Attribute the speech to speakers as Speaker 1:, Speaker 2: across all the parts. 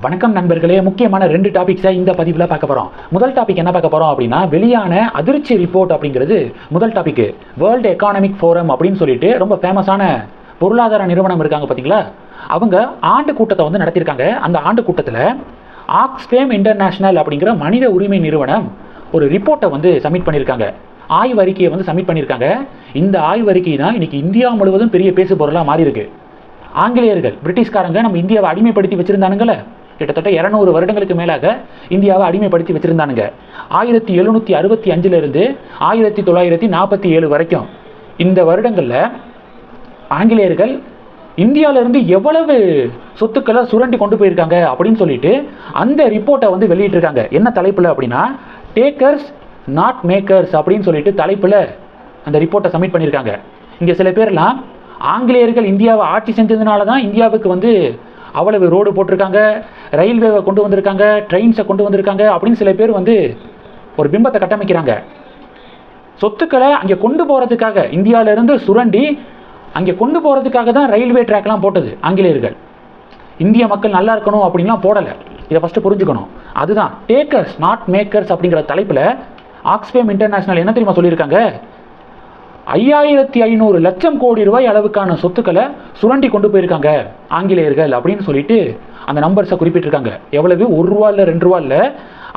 Speaker 1: வணக்கம் நண்பர்களே முக்கியமான ரெண்டு டாபிக்ஸை இந்த பதிவில் பார்க்க போகிறோம் முதல் டாபிக் என்ன பார்க்க போகிறோம் அப்படின்னா வெளியான அதிர்ச்சி ரிப்போர்ட் அப்படிங்கிறது முதல் டாபிக் வேர்ல்டு எக்கானமிக் ஃபோரம் அப்படின்னு சொல்லிட்டு ரொம்ப ஃபேமஸான பொருளாதார நிறுவனம் இருக்காங்க பார்த்தீங்களா அவங்க ஆண்டு கூட்டத்தை வந்து நடத்தியிருக்காங்க. அந்த ஆண்டு கூட்டத்தில் ஆக்ஸ்ஃபேம் இன்டர்நேஷனல் அப்படிங்கிற மனித உரிமை நிறுவனம் ஒரு ரிப்போர்ட்டை வந்து சப்மிட் பண்ணியிருக்காங்க. ஆய்வறிக்கையை வந்து சப்மிட் பண்ணியிருக்காங்க. இந்த ஆய்வறிக்கை தான் இன்றைக்கி இந்தியா முழுவதும் பெரிய பேசு பொருளாக மாறி இருக்கு ஆங்கிலேயர்கள் பிரிட்டிஷ்காரங்க நம்ம இந்தியாவை அடிமைப்படுத்தி வச்சுருந்தானுங்களே கிட்டத்தட்ட இரநூறு வருடங்களுக்கு மேலாக இந்தியாவை அடிமைப்படுத்தி வச்சுருந்தானுங்க. ஆயிரத்தி எழுநூற்றி அறுபத்தி அஞ்சுலேருந்து ஆயிரத்தி தொள்ளாயிரத்தி நாற்பத்தி ஏழு வரைக்கும் இந்த வருடங்களில் ஆங்கிலேயர்கள் இந்தியாவிலேருந்து எவ்வளவு சொத்துக்களை சுரண்டி கொண்டு போயிருக்காங்க அப்படின்னு சொல்லிட்டு அந்த ரிப்போர்ட்டை வந்து வெளியிட்டிருக்காங்க. என்ன தலைப்பில் அப்படின்னா டேக்கர்ஸ் நாட் மேக்கர்ஸ் அப்படின்னு சொல்லிட்டு தலைப்பில் அந்த ரிப்போர்ட்டை சப்மிட் பண்ணியிருக்காங்க. இங்கே சில பேர்லாம் ஆங்கிலேயர்கள் இந்தியாவை ஆட்சி செஞ்சதுனால தான் இந்தியாவுக்கு வந்து அவ்வளவு ரோடு போட்டிருக்காங்க ரயில்வேவை கொண்டு வந்திருக்காங்க ட்ரெயின்ஸை கொண்டு வந்திருக்காங்க அப்படின்னு சில பேர் வந்து ஒரு பிம்பத்தை கட்டமைக்கிறாங்க. சொத்துக்களை அங்கே கொண்டு போகிறதுக்காக இந்தியாவிலேருந்து சுரண்டி அங்கே கொண்டு போகிறதுக்காக தான் ரயில்வே ட்ராக்லாம் போட்டது ஆங்கிலேயர்கள். இந்திய மக்கள் நல்லா இருக்கணும் அப்படின்லாம் போடலை. இதை ஃபஸ்ட்டு புரிஞ்சுக்கணும். அதுதான் டேக்கர்ஸ் நாட் மேக்கர்ஸ் அப்படிங்கிற தலைப்பில் ஆக்ஸ்பேம் இன்டர்நேஷனல் என்ன தெரியுமா சொல்லியிருக்காங்க? ஐயாயிரத்தி ஐநூறு லட்சம் கோடி ரூபாய் அளவுக்கான சொத்துக்களை சுரண்டி கொண்டு போயிருக்காங்க ஆங்கிலேயர்கள் அப்படின்னு சொல்லிட்டு அந்த நம்பர்ஸை குறிப்பிட்டிருக்காங்க. எவ்வளவு? ஒரு ரூபா இல்லை ரெண்டு ரூபா இல்லை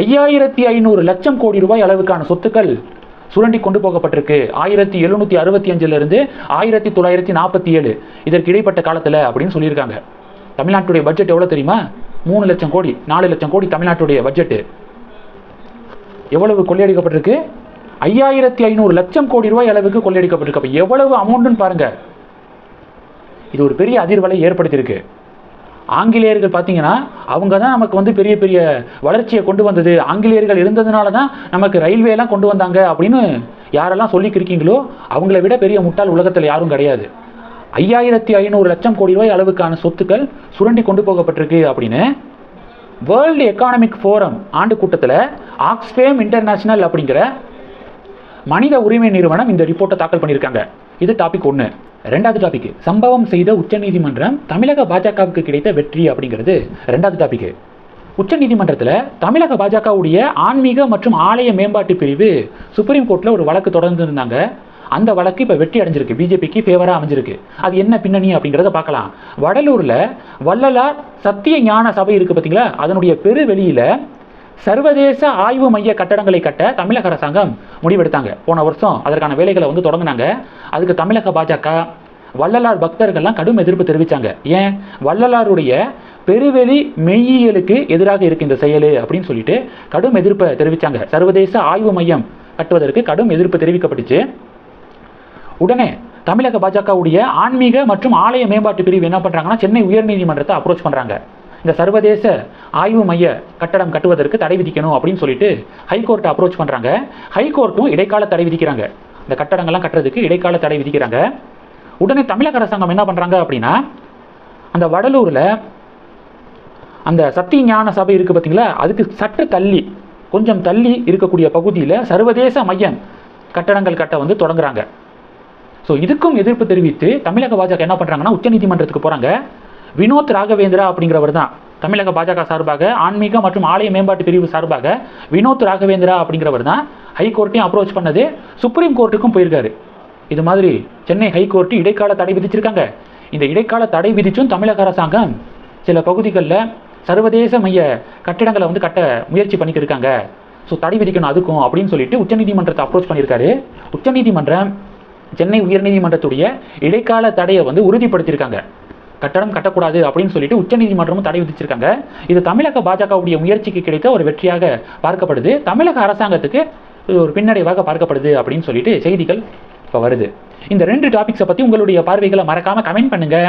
Speaker 1: ஐயாயிரத்தி ஐநூறு லட்சம் கோடி ரூபாய் அளவுக்கான சொத்துக்கள் சுரண்டி கொண்டு போகப்பட்டிருக்கு. ஆயிரத்தி எழுநூற்றி அறுபத்தி அஞ்சுலேருந்து ஆயிரத்தி தொள்ளாயிரத்தி நாற்பத்தி ஏழு. இதற்கு இடைப்பட்ட காலத்தில் அப்படின்னு சொல்லியிருக்காங்க. தமிழ்நாட்டுடைய பட்ஜெட் எவ்வளோ தெரியுமா? மூணு லட்சம் கோடி நாலு லட்சம் கோடி தமிழ்நாட்டுடைய பட்ஜெட்டு எவ்வளவு கொள்ளையடிக்கப்பட்டிருக்கு? ஐயாயிரத்தி ஐநூறு லட்சம் கோடி ரூபாய் அளவுக்கு கொள்ளையடிக்கப்பட்டிருக்கு. அப்போ எவ்வளவு அமௌண்ட்டுன்னு பாருங்க. இது ஒரு பெரிய அதிர்வலை ஏற்படுத்தியிருக்கு. ஆங்கிலேயர்கள் பார்த்தீங்கன்னா அவங்க தான் நமக்கு வந்து பெரிய பெரிய வளர்ச்சியை கொண்டு வந்தது. ஆங்கிலேயர்கள் இருந்ததுனால தான் நமக்கு ரயில்வேலாம் கொண்டு வந்தாங்க அப்படின்னு யாரெல்லாம் சொல்லிக்கிருக்கீங்களோ அவங்கள விட பெரிய முட்டாள் உலகத்தில் யாரும் கிடையாது. ஐயாயிரத்தி ஐநூறு லட்சம் கோடி ரூபாய் அளவுக்கான சொத்துக்கள் சுரண்டி கொண்டு போகப்பட்டிருக்கு அப்படின்னு வேர்ல்டு எக்கானமிக் ஃபோரம் ஆண்டு கூட்டத்தில் ஆக்ஸ்ஃபேம் இன்டர்நேஷனல் அப்படிங்கிற மனித உரிமை நிறுவனம் இந்த ரிப்போர்ட்டை தாக்கல் பண்ணியிருக்காங்க. இது டாபிக் ஒன்று ரெண்டாவது டாபிக் சம்பவம் செய்த உச்சநீதிமன்றம் தமிழக பாஜகவுக்கு கிடைத்த வெற்றி அப்படிங்கிறது ரெண்டாவது டாபிக் உச்சநீதிமன்றத்தில் தமிழக பாஜகவுடைய ஆன்மீக மற்றும் ஆலய மேம்பாட்டு பிரிவு சுப்ரீம் கோர்ட்டில் ஒரு வழக்கு தொடர்ந்து இருந்தாங்க. அந்த வழக்கு இப்போ வெற்றி அடைஞ்சிருக்கு. பிஜேபிக்கு ஃபேவராக அமைஞ்சிருக்கு. அது என்ன பின்னணி அப்படிங்கிறத பார்க்கலாம். வடலூரில் வள்ளலார் சத்திய ஞான சபை இருக்குது பார்த்தீங்களா அதனுடைய பெரு வெளியில் சர்வதேச ஆய்வு மைய கட்டடங்களை கட்ட தமிழக அரசாங்கம் முடிவெடுத்தாங்க. போன வருஷம் அதற்கான வேலைகளை வந்து தொடங்கினாங்க. அதுக்கு தமிழக பாஜக வள்ளலார் பக்தர்கள்லாம் கடும் எதிர்ப்பு தெரிவித்தாங்க ஏன்? வள்ளலாருடைய பெருவெளி மெய்யியலுக்கு எதிராக இருக்கு இந்த செயல் அப்படின்னு சொல்லிட்டு கடும் எதிர்ப்பை தெரிவித்தாங்க சர்வதேச ஆய்வு மையம் கட்டுவதற்கு கடும் எதிர்ப்பு தெரிவிக்கப்பட்டுச்சு. உடனே தமிழக பாஜகவுடைய ஆன்மீக மற்றும் ஆலய மேம்பாட்டு பிரிவு என்ன பண்ணுறாங்கன்னா சென்னை உயர்நீதிமன்றத்தை அப்ரோச் பண்ணுறாங்க இந்த சர்வதேச ஆய்வு மைய கட்டடம் கட்டுவதற்கு தடை விதிக்கணும் அப்படின்னு சொல்லிட்டு ஹைகோர்ட்டை அப்ரோச் பண்ணுறாங்க ஹைகோர்ட்டும் இடைக்கால தடை விதிக்கிறாங்க. இந்த கட்டடங்கள்லாம் கட்டுறதுக்கு இடைக்கால தடை விதிக்கிறாங்க. உடனே தமிழக அரசாங்கம் என்ன பண்ணுறாங்க அப்படின்னா அந்த வடலூரில் அந்த சத்திய ஞான சபை இருக்குது பார்த்தீங்களா அதுக்கு சற்று தள்ளி கொஞ்சம் தள்ளி இருக்கக்கூடிய பகுதியில் சர்வதேச மையம் கட்டடங்கள் கட்ட வந்து தொடங்குறாங்க. ஸோ இதுக்கும் எதிர்ப்பு தெரிவித்து தமிழக பாஜக என்ன பண்ணுறாங்கன்னா உச்சநீதிமன்றத்துக்கு போகிறாங்க வினோத் ராகவேந்திரா அப்படிங்கிறவர் தான். தமிழக பாஜக சார்பாக ஆன்மீக மற்றும் ஆலய மேம்பாட்டு பிரிவு சார்பாக வினோத் ராகவேந்திரா அப்படிங்கிறவர் தான் ஹைகோர்ட்டையும் அப்ரோச் பண்ணது. சுப்ரீம் கோர்ட்டுக்கும் போயிருக்காரு. இது மாதிரி சென்னை ஹைகோர்ட்டு இடைக்கால தடை விதிச்சிருக்காங்க. இந்த இடைக்கால தடை விதிச்சும் தமிழக அரசாங்கம் சில பகுதிகளில் சர்வதேச மைய கட்டிடங்களை வந்து கட்ட முயற்சி பண்ணிட்டு இருக்காங்க. ஸோ தடை விதிக்கணும் அதுக்கும் அப்படின்னு சொல்லிட்டு உச்சநீதிமன்றத்தை அப்ரோச் பண்ணியிருக்காரு. உச்சநீதிமன்றம் சென்னை உயர்நீதிமன்றத்துடைய இடைக்கால தடையை வந்து உறுதிப்படுத்தியிருக்காங்க. கட்டடம் கட்டக்கூடாது அப்படின்னு சொல்லிட்டு உச்சநீதிமன்றமும் தடை விதிச்சிருக்காங்க. இது தமிழக பாஜகவுடைய முயற்சிக்கு கிடைத்த ஒரு வெற்றியாக பார்க்கப்படுது. தமிழக அரசாங்கத்துக்கு இது ஒரு பின்னடைவாக பார்க்கப்படுது அப்படின்னு சொல்லிட்டு செய்திகள் இப்போ வருது. இந்த ரெண்டு டாபிக்ஸை பற்றி உங்களுடைய பார்வைகளை மறக்காமல் கமெண்ட் பண்ணுங்கள்